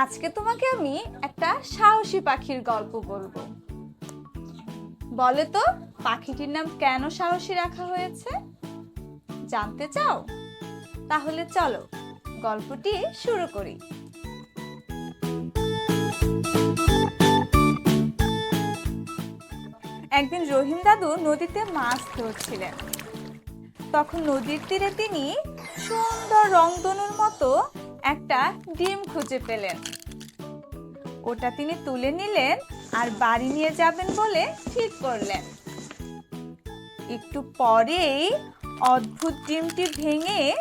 আজকে তোমাকে আমি একটা সাহসী পাখির গল্প বলব। বলে তো পাখিটির নাম কেন সাহসী রাখা হয়েছে? জানতে চাও? তাহলে চলো, গল্পটি শুরু করি। একদিন রহিম দাদু নদীতে মাছ ধরছিলেন। তখন নদীর তীরে তিনি সুন্দর রংধনুর মতো একটা ডিম খুঁজে পেলেন। ওটা তিনি তুলে নিলেন আর বাড়ি নিয়ে যাবেন বলে ঠিক করলেন। একটু পরেই অদ্ভুত ডিমটি ভেঙে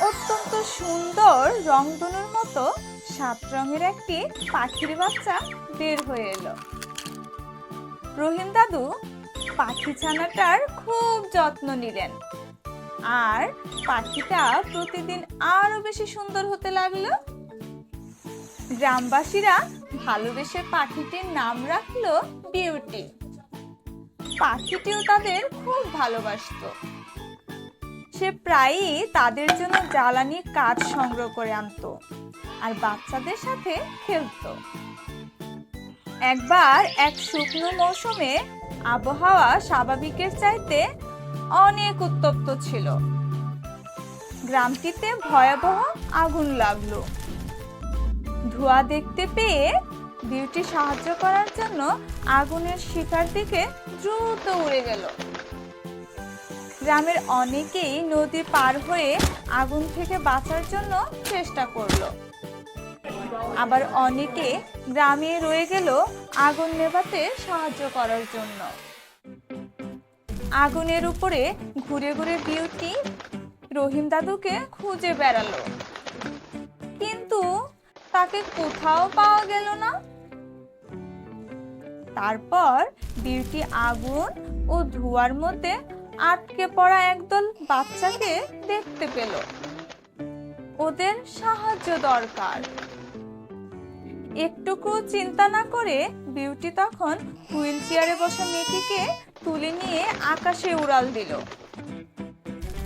অত্যন্ত সুন্দর রংধনুর মতো সাত রঙের একটি পাখির বাচ্চা বের হয়ে এলো। রহিম দাদু পাখি ছানাটার খুব যত্ন নিলেন। আর পাখিটা প্রতিদিন আরও বেশি সুন্দর হতে লাগল। গ্রামবাসীরা ভালোবেসে পাখিটির নাম রাখল বিউটি। পাখিটিও তাদের খুব ভালোবাসতো। সে প্রায়ই তাদের জন্য জ্বালানি কাজ সংগ্রহ করে আনতো আর বাচ্চাদের সাথে খেলতো। একবার এক শুকনো মৌসুমে আবহাওয়া স্বাভাবিকের চাইতে অনেক উত্তপ্ত ছিল। গ্রামটিতে ভয়াবহ আগুন লাগল। ধোঁয়া দেখতে পেয়ে বিউটি সাহায্য করার জন্য আগুনের শিকার দিকে দ্রুত উড়ে গেল। গ্রামের অনেকেই নদী পার হয়ে আগুন থেকে বাঁচার জন্য চেষ্টা করল। আবার অনেকে গ্রামে রয়ে গেল আগুন নেভাতে সাহায্য করার জন্য। আগুনের উপরে ঘুরে ঘুরে বিউটি রহিম দাদুকে খুঁজে বেড়ালো। কিন্তু তাকে কোথাও পাওয়া গেল না। তারপর বিউটি আগুন ও ধোঁয়ার মধ্যে আটকে পড়া একদল বাচ্চাকে দেখতে পেল। ওদের সাহায্য দরকার। একটুকু চিন্তা না করে বিউটি তখন হুইল চেয়ারে বসা মেয়েটিকে তুলে নিয়ে আকাশে উড়াল দিল।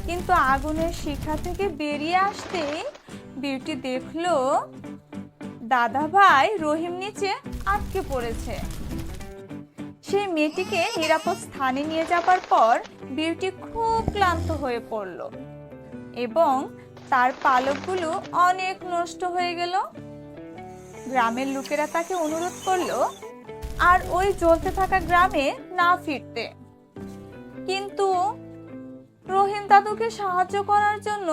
কিন্তু আগুনের শিখা থেকে বেরিয়ে আসতে বিউটি দেখল দাদা ভাই রহিম নিচে আটকে পড়েছে। সেই মেয়েটিকে নিরাপদ স্থানে নিয়ে যাবার পর বিউটি খুব ক্লান্ত হয়ে পড়ল এবং তার পালকগুলো অনেক নষ্ট হয়ে গেল। গ্রামের লোকেরা তাকে অনুরোধ করল আর ওই জ্বলতে থাকা গ্রামে না ফিরতে। কিন্তু রহিম দাদুকে সাহায্য করার জন্য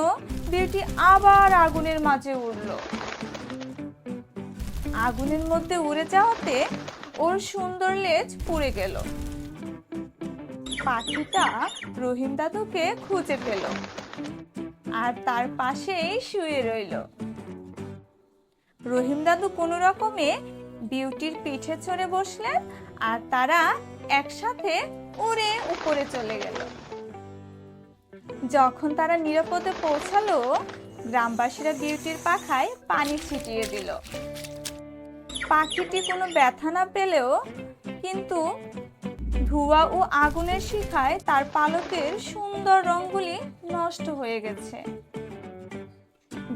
বিউটি আবার আগুনের মাঝে উড়ল। আগুনের মধ্যে উড়ে যাওয়াতে ওর সুন্দর লেজ পুড়ে গেল। পাখিটা রহিম দাদুকে খুঁজে পেল আর তার পাশেই শুয়ে রইল। রহিম দাদু কোনো রকমে বিউটির পিঠে চড়ে বসলেন আর তারা একসাথে উড়ে উপরে চলে গেল। যখন তারা নিরাপদে পৌঁছালো, গ্রামবাসীরা বিউটির পাখায় পানি ছিটিয়ে দিল। পাখিটি কোনো ব্যথা না পেলেও কিন্তু ধোঁয়া ও আগুনের শিখায় তার পালকের সুন্দর রঙগুলি নষ্ট হয়ে গেছে।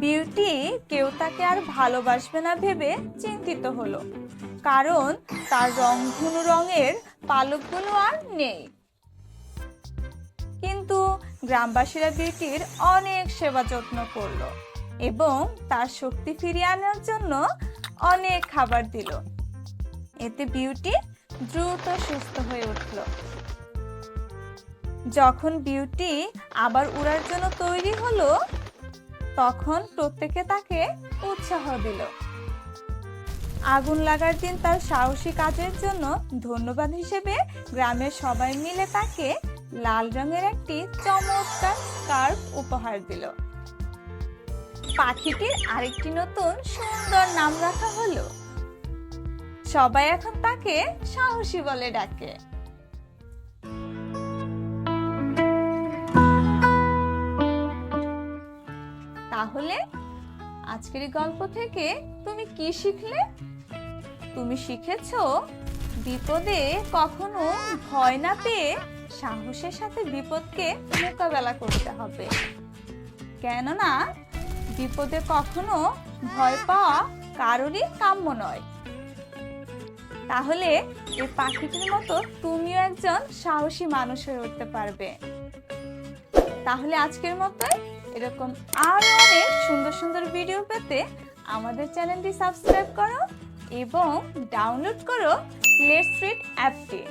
বিউটি কেউ তাকে আর ভালোবাসবে না ভেবে চিন্তিত হলো। কারণ তার রংধনু রঙের পালকগুলো আর নেই। কিন্তু গ্রামবাসীরা বিউটির অনেক সেবা যত্ন করল এবং তার শক্তি ফিরিয়ে আনার জন্য অনেক খাবার দিল। এতে বিউটি দ্রুত সুস্থ হয়ে উঠল। যখন বিউটি আবার উড়ার জন্য তৈরি হলো তখন প্রত্যেকে তাকে উৎসাহ দিল। আগুন লাগার দিন তার সাহসী কাজের জন্য ধন্যবাদ হিসেবে গ্রামের সবাই মিলে তাকে লাল রঙের একটি চমৎকার স্কার্ফ উপহার দিল। পাখিটির আরেকটি নতুন সুন্দর নাম রাখা হলো। সবাই এখন তাকে সাহসী বলে ডাকে। তাহলে আজকের গল্প থেকে তুমি কি শিখলে? তুমি শিখেছো বিপদে কখনো ভয় না পেয়ে সাহসের সাথে বিপদকে মোকাবেলা করতে হবে। কেননা বিপদে কখনো ভয় পাওয়া কারোরই কাম্য নয়। তাহলে এই পাখিটির মতো তুমিও একজন সাহসী মানুষ হয়ে উঠতে পারবে। তাহলে আজকের মতোই এরকম আরও অনেক সুন্দর সুন্দর ভিডিও পেতে আমাদের চ্যানেলটি সাবস্ক্রাইব করো এবং ডাউনলোড করো লেটস রিড অ্যাপটি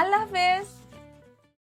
আল্লাহ হাফেজ।